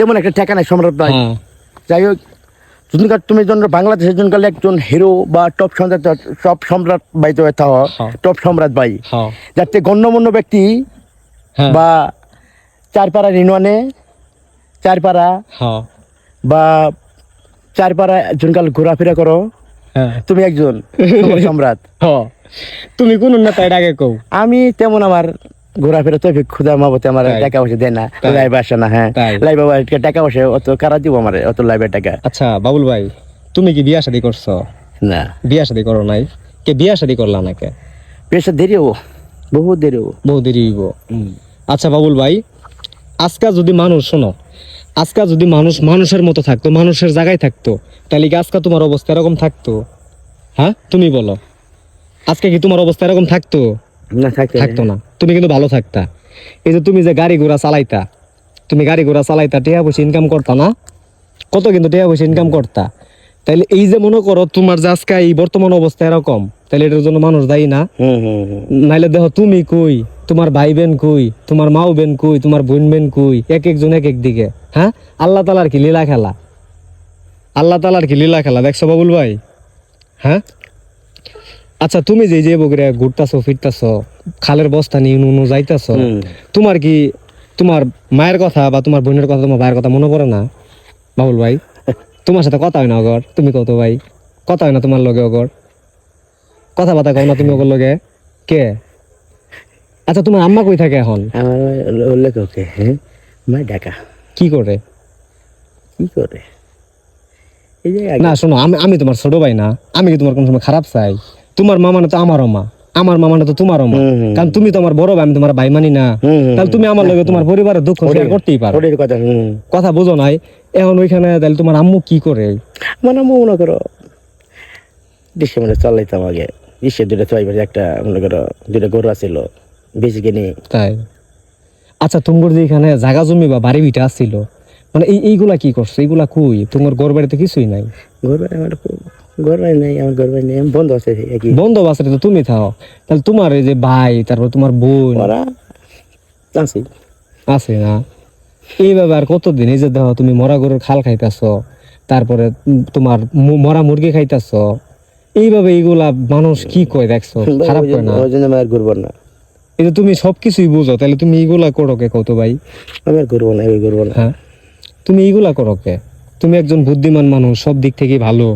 তেমন একটা ঠেকা নাই সম্রাট ভাই। হ্যাঁ যাই হোক যদিনকার তুমি জন্য বাংলাদেশের জন্য একজন হিরো বা টপ সম্রাট টপ সম্রাট ভাই তো এটা হ্যাঁ। টপ সম্রাট ভাই। হ্যাঁ। যাতে গণ্যমান্য ব্যক্তি হ্যাঁ। বা চারপাড়া রিনওয়ানে চারপাড়া হ্যাঁ। বা চারপাড়া জনকাল ঘোরাফেরা করো হ্যাঁ। তুমি একজন সম্রাট। হ্যাঁ। তুমি কোন নেতা এটা আগে কও? আমি তেমন আমার ঘোরাফেরা তো মাবতে আমার টাকা পয়সা দেয় না? লাইভে আসে না হ্যাঁ? লাইভে টাকা পয়সা অত কারা দিব আমার? অত লাইভের টাকা। আচ্ছা বাবুল ভাই তুমি কি বিয়া শাদী করছ? না। বিয়া শাদী করো নাই? কে বিয়া শাদী করলা নাকি পেশা দেরি হব। বহুত দেরি হব। বহু দেরি হইব। আচ্ছা বাবুল ভাই আজকা যদি মানুষ শোনো আজকা যদি মানুষ মানুষের মতো থাকতো মানুষের জায়গায় থাকতো তাহলে কি আজকে তোমার অবস্থা এরকম থাকতো? হ্যাঁ তুমি বলো। আজকে কি তোমার অবস্থা এরকম থাকতো? না থাকতো না। তুমি কিন্তু ভালো থাকতা। এই যে তুমি যে গাড়ি ঘোড়া চালাইতা তুমি গাড়ি ঘোড়া চালাইতা টিয়া পয়সা ইনকাম করতা না? কত কিন্তু টিয়া পয়সা ইনকাম করতা? তাইলে এই যে মনে করো তোমার যে আজকে এই বর্তমান অবস্থা এরকম তাহলে এটার জন্য মানুষ দায়ী না? নাইলে দেখো তুমি কই? তোমার ভাই বেন কই? তোমার মাও বেন কই? তোমার বোন বেন কই? এক একজন এক এক দিকে হ্যাঁ? আল্লাহ তালার কি লীলা খেলা? আল্লাহ তালার কি লীলা খেলা? দেখছ বাবুল ভাই? হ্যাঁ? আচ্ছা তুমি যে যে বগরে ঘুরতাছো ফিরতাছো খালের বস্তা নিয়ে নুনু যাইতাছো। তোমার কি তোমার মায়ের কথা বা তোমার বোনের কথা তোমার ভাইয়ের কথা মনে পড়ে না? বাবুল ভাই তোমার সাথে কথা হয় না অগর। তুমি কত ভাই কথা হয় না তোমার লগে অগর। কথা বার্তা কও না তুমি ওগর লগে। কে? আচ্ছা তোমার আম্মা কই থাকে এখন? আমার উল্লেখ ওকে হ্যাঁ? মাই ডাকা। কি করে? কি করে? না শোনো আমি আমি তোমার ছোট ভাই না। আমি কি তোমার কোনো সময় খারাপ চাই? তোমার মা মানে তো আমারও মা। আমার মা মানে তো তোমারও মা। কারণ তুমি তো আমার বড় ভাই আমি তোমার ভাই মানি না। তাহলে তুমি আমার লগে তোমার পরিবারের দুঃখ শেয়ার করতেই পারো। কথা বুঝো নাই। এখন ওইখানে তাহলে তোমার আম্মু কি করে? মানে মনে করো দেশে মানে চালাইতাম আগে। দুটো একটা মনে করো দুটো গরু আছিল বেশি কিনে। তাই? আচ্ছা তোমার যে এখানে জায়গা জমি বা বাড়ি ভিটা আসছিল মানে এই এইগুলা কি করছ? এইগুলা কই? তোমার ঘর বাড়িতে কিছুই নাই? ঘর বাড়ি আমার ঘর বাড়ি নেই আমার ঘর বাড়ি নেই আমি বন্ধ আছে একই। বন্ধ বাসরে তো তুমি থাও। তাহলে তোমার এই যে ভাই তারপর তোমার বোন। ওরা আছি। আছে না? এইভাবে আর কতদিন? এই যে দেখো তুমি মরা গরুর খাল খাইতাছ তারপরে তোমার মরা মুরগি খাইতাছ। এইভাবে এইগুলা মানুষ কি কয় দেখছ? খারাপ কয় না? ওই জন্য আমি আর ঘুরবো না। এই যে তুমি সবকিছুই বুঝো তাহলে তুমি এইগুলা করো কে কত ভাই? আমি আর ঘুরবো না ঘুরবো না। হ্যাঁ। তুমি এইগুলা করো কে? তুমি একজন বুদ্ধিমান মানুষ সব দিক থেকে ভালো।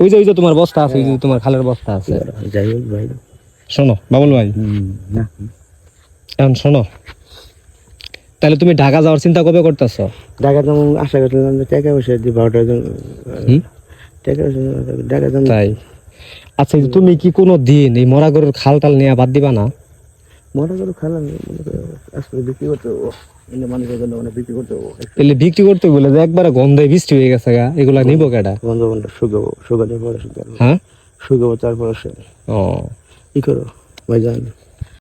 ওই যে ওই যে তোমার বস্তা আছে ওই যে তোমার খালের বস্তা আছে। যাই হোক ভাই। শোনো বাবুল ভাই। এখন শোনো তাহলে তুমি ঢাকা যাওয়ার চিন্তা কবে করতেছ? ঢাকা তো আশা করছিলাম টাকা পয়সা দিয়ে বারোটা টাকা ঢাকা তাই। আচ্ছা তুমি কি কোনো দিন এই মরা গরুর খাল টাল নিয়ে বাদ দিবা না? মনে করো খেলা মনে করো আজকে বিক্রি করতে হব এনে মানুষের জন্য মানে বিক্রি করতে এলে বিক্রি করতে বলে যে একবারে গন্ধে বৃষ্টি হয়ে গেছে গা এগুলা নিব কাটা বন্ধ গন্ধ শুকাবো শুকানোর পরে শুকাবো। হ্যাঁ? শুকাবো তারপরে সে ও। কি করো? ভাই ভাইজান